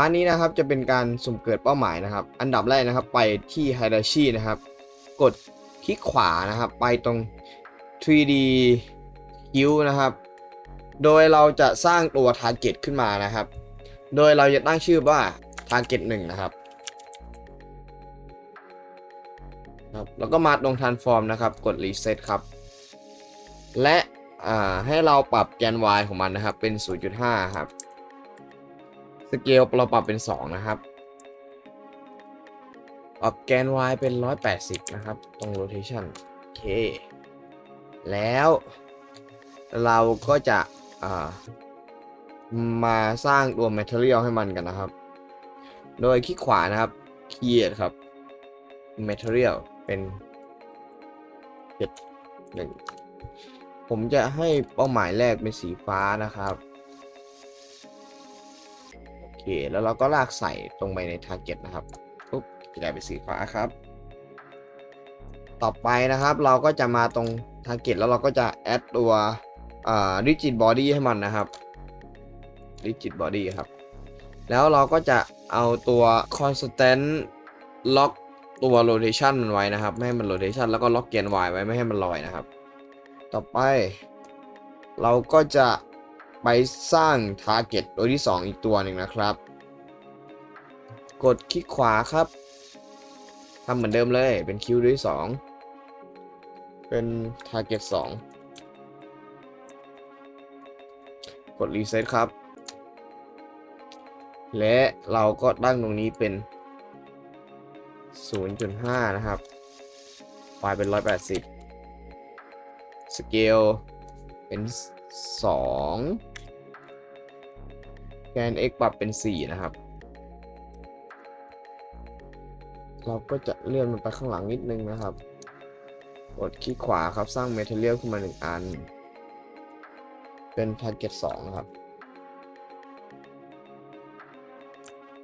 พาร์ทนี้นะครับจะเป็นการสุ่มเกิดเป้าหมายนะครับ อันดับแรกนะครับ ไปที่ Hierarchy นะครับ กดคลิกขวานะครับ ไปตรง 3D Q นะครับ โดยเราจะสร้างตัว Target ขึ้นมานะครับ โดยเราจะตั้งชื่อว่า Target 1 นะครับครับแล้วก็มาตรง Transform นะครับ กด Reset ครับ และอ่าให้เราปรับแกน y ของมันนะครับ เป็น 0.5 ครับ สเกลเราปรับเป็น 2 นะครับปรับแกน y เป็น 180 นะครับ ตรง rotation โอเค แล้วเราก็จะามาสร้างตัว material ให้มันกันนะครับ โดยคลิกขวานะครับ create ครับ material เป็นเจ็ดหนึ่งผมจะให้เป้าหมายแรกเป็นสีฟ้านะครับ แล้วเราก็ลากใส่ตรงไปใน target นะครับปุ๊บจะได้เป็นสีฟ้าครับ ต่อไปนะครับเราก็จะมาตรง target แล้วเราก็จะ add ตัวอ่า rigid body ให้มันนะครับ rigid body ครับ แล้วเราก็จะเอาตัว constant lock ตัว rotation มันไว้นะครับ ไม่ให้มัน rotation แล้วก็ล็อกเกียร์ y ไว้ไม่ให้มันลอยนะครับ ต่อไป เราก็จะ ไปสร้าง target ตัวที่ 2 อีกตัวหนึ่งนะครับ กดคลิกขวาครับทำเหมือนเดิมเลยเป็นคิวตัวที่2เป็น target 2 กด reset ครับ และเราก็ตั้งตรงนี้เป็น 0.5 นะครับ y เป็น 180 สเกลเป็น 2 แกน x ปรับเป็น 4 นะครับ เราก็จะเลื่อนมันไปข้างหลังนิดนึงนะครับ กดคลิกขวาครับสร้าง Material ขึ้นมาหนึ่งอัน เป็น Target 2นะครับ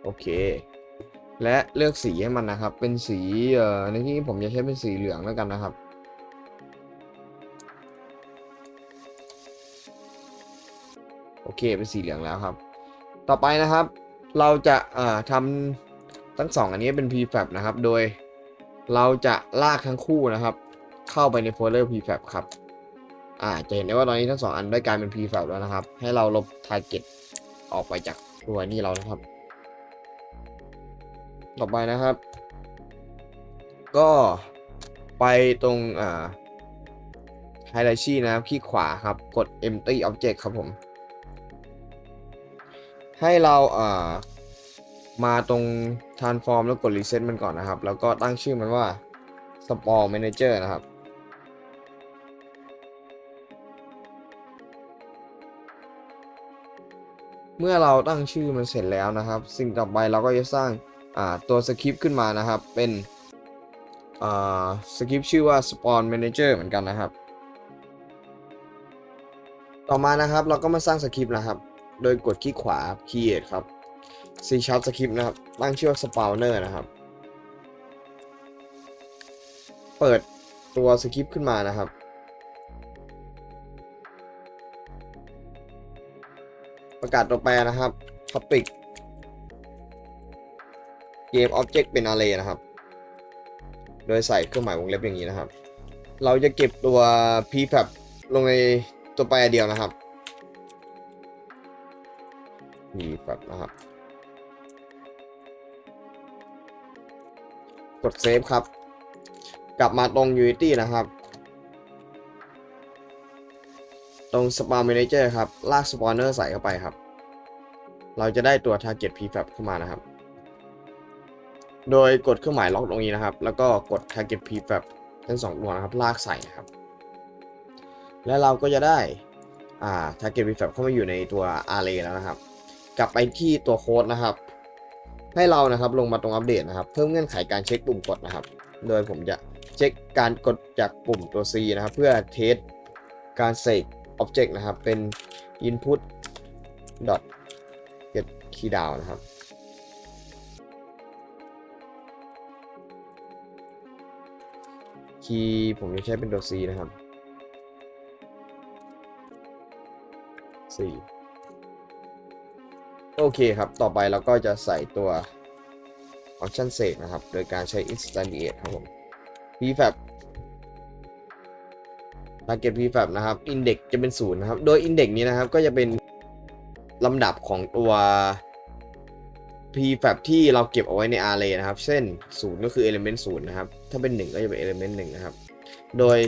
โอเค และเลือกสีให้มันนะครับ เป็นสีเอ่อในที่นี้ผมจะใช้เป็นสีเหลืองแล้วกันนะครับโอเค เป็นสีเหลืองแล้วครับ ต่อไปนะครับ เราจะาทำทั้งสองอันนี้เป็น prefab นะครับ โดยเราจะลากทั้งคู่นะครับ เข้าไปในโฟลเดอร์ prefab ครับอ่าจะเห็นได้ว่าตอนนี้ทั้งสองอันได้กลายเป็น prefab แล้วนะครับ ให้เราลบ target ออกไปจากตัวนี้เรานะครับ ต่อไปนะครับ ก็ไปตรงอ่า hierarchy นะครับคลิกขวาครับ กด empty object ครับผม ให้เราอ่ามาตรง transform แล้วกด reset มันก่อนนะครับ แล้วก็ตั้งชื่อมันว่า spawn manager นะครับ เมื่อเราตั้งชื่อมันเสร็จแล้วนะครับ สิ่งต่อไปเราก็จะสร้างอ่าตัวสคริปต์ขึ้นมานะครับ เป็นอ่าสคริปต์ชื่อว่า spawn manager เหมือนกันนะครับ ต่อมานะครับเราก็มาสร้างสคริปต์นะครับ โดยกดคลิกขวา create ครับ C sharp script นะครับ ตั้งชื่อว่า spawner นะครับ เปิดตัวสคริปต์ขึ้นมานะครับ ประกาศตัวแปรนะครับ topic game object เป็น array นะครับ โดยใส่เครื่องหมายวงเล็บอย่างนี้นะครับ เราจะเก็บตัว prefab ลงในตัวแปรเดียวนะครับ prefab นะครับกดเซฟครับ กลับมาตรง Unity นะครับ ตรง Spawn Manager ครับ ลาก Spawner ใส่เข้าไปครับ เราจะได้ตัว Target Prefab ขึ้นมานะครับ โดยกดเครื่องหมายล็อกตรงนี้นะครับ แล้วก็กด Target Prefab ทั้งสองตัวนะครับ ลากใส่นะครับ และเราก็จะได้ อ่า Target Prefab เข้ามาอยู่ในตัว Array แล้วนะครับ กลับไปที่ตัวโค้ดนะครับ ให้เรานะครับลงมาตรงอัปเดตนะครับ เพิ่มเงื่อนไขการเช็คปุ่มกดนะครับ โดยผมจะเช็คการกดจากปุ่มตัว C นะครับ เพื่อเทสการเสก object นะครับ เป็น input dot get key down นะครับคีย์ผมจะใช้เป็นตัว C นะครับ4 โอเคครับ ต่อไปเราก็จะใส่ตัวฟังก์ชันเสกนะครับ โดยการใช้ instantiate ครับผม prefab target prefab นะครับ index จะเป็นศูนย์นะครับ โดย index นี้นะครับก็จะเป็นลำดับของตัว prefab ที่เราเก็บเอาไว้ใน array นะครับ เช่น 0 ก็คือ element 0 นะครับ ถ้าเป็น 1 ก็จะเป็น element 1 นะครับ โดย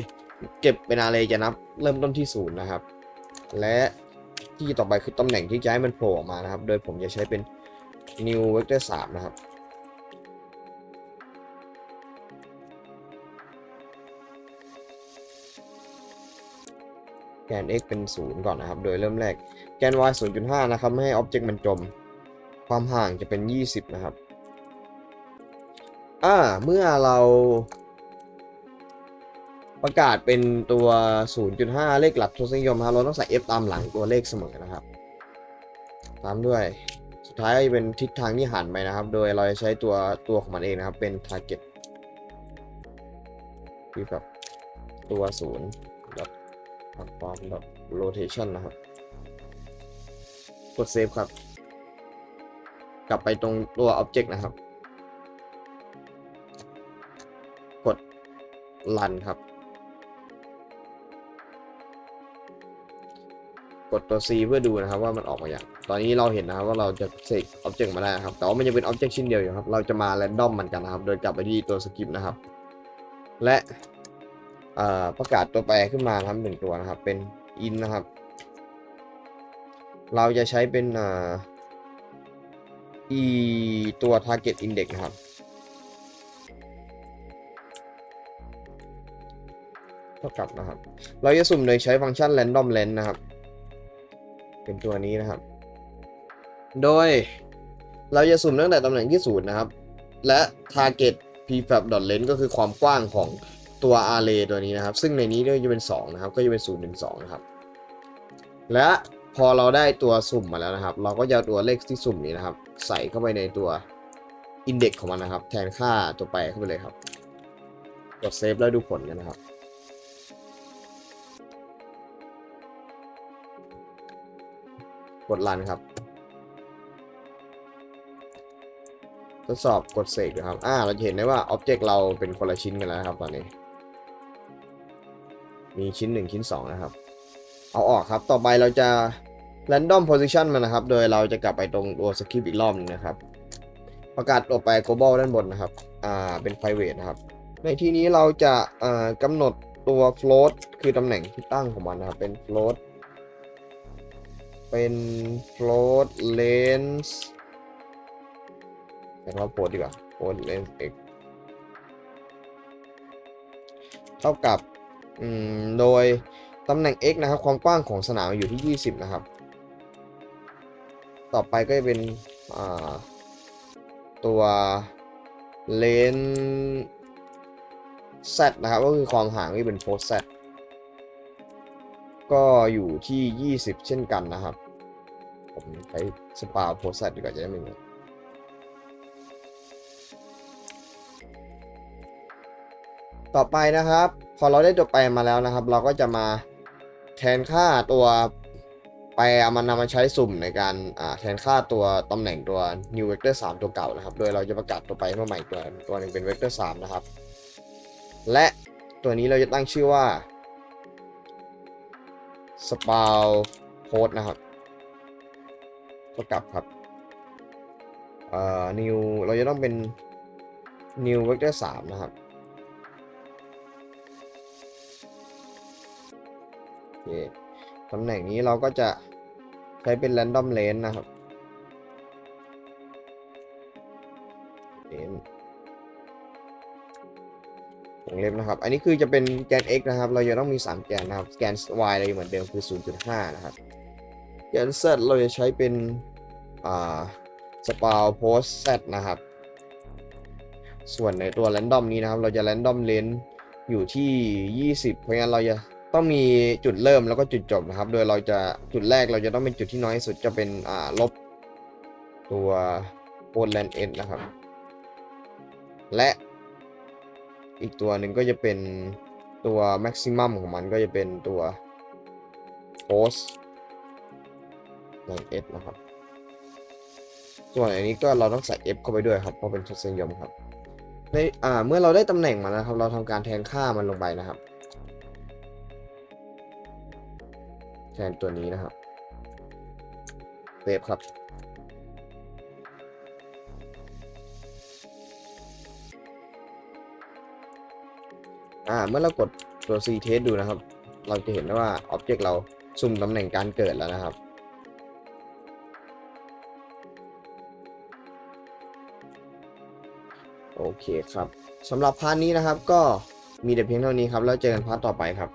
เก็บเป็น array จะนับเริ่มต้นที่ 0 นะครับ และ ที่ต่อไปคือตำแหน่งที่จะให้มันโผล่ออกมานะครับ โดยผมจะใช้เป็น new vector 3 นะครับ แกน x เป็น 0 ก่อนนะครับ โดยเริ่มแรก แกน y 0.5 นะครับ ไม่ให้ object มันจม ความห่างจะเป็น 20 นะครับ อ่า เมื่อเรา ประกาศเป็นตัว 0.5 เลขหลักทศนิยมนะครับเราต้องใส่ f ตามหลังตัวเลขเสมอนะครับ ตามด้วย สุดท้ายก็จะเป็นทิศทางที่หันไปนะครับ โดยเราจะใช้ตัวตัวของมันเองนะครับ เป็น target ที่แบบตัว0แบบ transform แบบ rotation นะครับ กด save ครับ กลับไปตรงตัว object นะครับ กด run ครับ กดตัว C เพื่อดูนะครับว่ามันออกมาอย่าง ตอนนี้เราเห็นนะครับว่าเราจะเสก object มาได้นะครับ แต่ว่ามันยังเป็น object ชิ้นเดียวอยู่ครับ เราจะมา random มันกันนะครับ โดยกลับไปที่ตัว script นะครับ และประกาศตัวแปรขึ้นมาครับหนึ่งตัวนะครับ เป็น in นะครับ เราจะใช้เป็นอ่า e ตัว target index นะครับเท่ากับนะครับ เราจะสุ่มโดยใช้ฟังก์ชัน random length นะครับ เป็นตัวนี้นะครับ โดยเราจะสุ่มตั้งแต่ตำแหน่งที่ศูนย์นะครับ และ target prefab length ก็คือความกว้างของตัว array ตัวนี้นะครับ ซึ่งในนี้ก็จะเป็น 2 นะครับ ก็จะเป็น0ถึง2นะครับ และพอเราได้ตัวสุ่มมาแล้วนะครับ เราก็จะเอาตัวเลขที่สุ่มนี้นะครับ ใส่เข้าไปในตัว index ของมันนะครับ แทนค่าตัวแปรเข้าไปเลยครับ กดเซฟแล้วดูผลกันนะครับ กดรันครับ ทดสอบกดเสกนะครับอ่าเราจะเห็นได้ว่า Object เราเป็นคนละชิ้นกันแล้วครับตอนนี้ มีชิ้น 1 ชิ้น 2 นะครับ เอาออกครับต่อไปเราจะ random position มันนะครับ โดยเราจะกลับไปตรงตัว script อีกรอบหนึงนะครับ ประกาศตัวไป global ด้านบนนะครับอ่าเป็น private นะครับ ในที่นี้เราจะอ่ากำหนดตัว float คือตำแหน่งที่ตั้งของมันนะครับเป็น float เป็น float length ใช้คำว่า float ดีกว่า float lens x เท่ากับโดยตำแหน่ง x นะครับ ความกว้างของสนามอยู่ที่ 20 นะครับ ต่อไปก็จะเป็นตัว length z นะครับ ก็คือความห่างที่เป็น post z ก็อยู่ที่ 20 เช่นกันนะครับ ผมใช้สปาโพสต์ดีกว่าจะได้ไม่งงต่อไปนะครับ พอเราได้ตัวแปรมาแล้วนะครับ เราก็จะมาแทนค่าตัวแปรเอามันนำมาใช้สุ่มในการแทนค่าตัวตำแหน่งตัว new vector 3 ตัวเก่านะครับ โดยเราจะประกาศตัวไปมาใหม่ตัวตัวหนึ่งเป็น vector 3 นะครับ และตัวนี้เราจะตั้งชื่อว่าสปาวโพสนะครับ ก็กลับครับเอ่อ new เราจะต้องเป็น new vector 3 นะครับโอเคตำแหน่งนี้เราก็จะใช้เป็น random lens นะครับวงเล็บนะครับ อันนี้คือจะเป็นแกน x นะครับ เราจะต้องมี 3 แกนนะครับ แกน y เรเหมือนเดิมคือ 0.5 นะครับ แกน z เราจะใช้เป็นอ่าสปาวโพส z นะครับ ส่วนในตัว random นี้นะครับ เราจะ random length อยู่ที่ 20 เพราะงั้นเราจะต้องมีจุดเริ่มแล้วก็จุดจบนะครับ โดยเราจะจุดแรกเราจะต้องเป็นจุดที่น้อยสุดจะเป็นอ่าลบตัว p o l a n s นะครับ และอีกตัวหนึ่งก็จะเป็นตัว maximum ของมันก็จะเป็นตัว post ใน s นะครับ ส่วนอันนี้ก็เราต้องใส่ F เข้าไปด้วยครับเพราะเป็นทศนิยมครับในอ่าเมื่อเราได้ตำแหน่งมานะครับ เราทำการแทนค่ามันลงไปนะครับ แทนตัวนี้นะครับเซฟครับอ่าเมื่อเรากดตัว C test ดูนะครับ เราจะเห็นได้ว่า Object เราสุ่มตำแหน่งการเกิดแล้วนะครับ โอเคครับสำหรับพาร์ทนี้นะครับ ก็มีแต่เพียงเท่านี้ครับ แล้วเจอกันพาร์ทต่อไปครับ